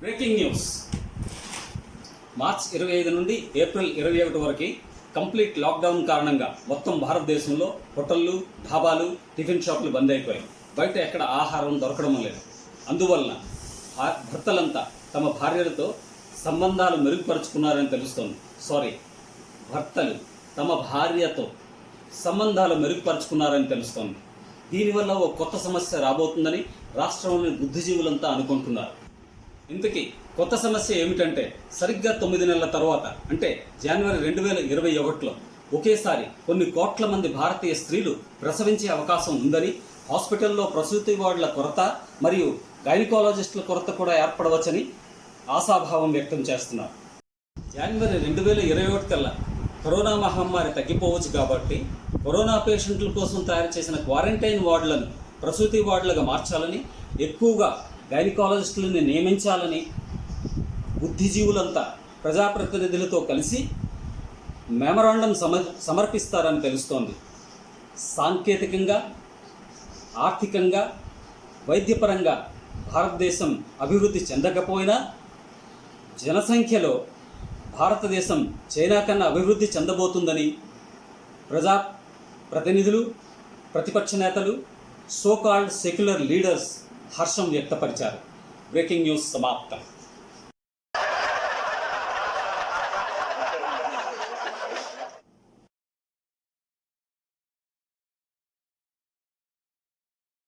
Breaking news. March ఇరవై ఐదు నుండి ఏప్రిల్ ఇరవై ఒకటి వరకు కంప్లీట్ లాక్డౌన్ కారణంగా మొత్తం భారతదేశంలో హోటళ్ళు ఢాబాలు టిఫిన్ షాపులు బంద్ అయిపోయాయి. బయట ఎక్కడ ఆహారం దొరకడం లేదు. అందువలన భర్తలంతా తమ భార్యలతో సంబంధాలు మెరుగుపరుచుకున్నారని తెలుస్తోంది. సారీ భర్తలు తమ భార్యతో సంబంధాలు మెరుగుపరుచుకున్నారని తెలుస్తోంది. దీనివల్ల ఓ కొత్త సమస్య రాబోతుందని రాష్ట్రంలోని బుద్ధిజీవులంతా అనుకుంటున్నారు. ఇంతకీ కొత్త సమస్య ఏమిటంటే సరిగ్గా తొమ్మిది నెలల తర్వాత అంటే జనవరి రెండు వేల ఇరవై ఒకటిలో ఒకేసారి కొన్ని కోట్ల మంది భారతీయ స్త్రీలు ప్రసవించే అవకాశం ఉందని హాస్పిటల్లో ప్రసూతి వార్డుల కొరత మరియు గైనకాలజిస్టుల కొరత కూడా ఏర్పడవచ్చని ఆశాభావం వ్యక్తం చేస్తున్నారు. జనవరి రెండు వేల ఇరవై ఒకటి కల్లా కరోనా మహమ్మారి తగ్గిపోవచ్చు కాబట్టి కరోనా పేషెంట్ల కోసం తయారు చేసిన క్వారంటైన్ వార్డులను ప్రసూతి వార్డులుగా మార్చాలని ఎక్కువగా గైనకాలజిస్టులను నియమించాలని బుద్ధిజీవులంతా ప్రజాప్రతినిధులతో కలిసి మెమరాండం సమ సమర్పిస్తారని తెలుస్తోంది. సాంకేతికంగా ఆర్థికంగా వైద్యపరంగా భారతదేశం అభివృద్ధి చెందకపోయినా జనసంఖ్యలో భారతదేశం చైనా కన్నా అభివృద్ధి చెందబోతుందని ప్రజా ప్రతినిధులు ప్రతిపక్ష నేతలు సోకాల్డ్ సెక్యులర్ లీడర్స్ హర్షం వ్యక్తపరిచారు. బ్రేకింగ్ న్యూస్ సమాప్తం.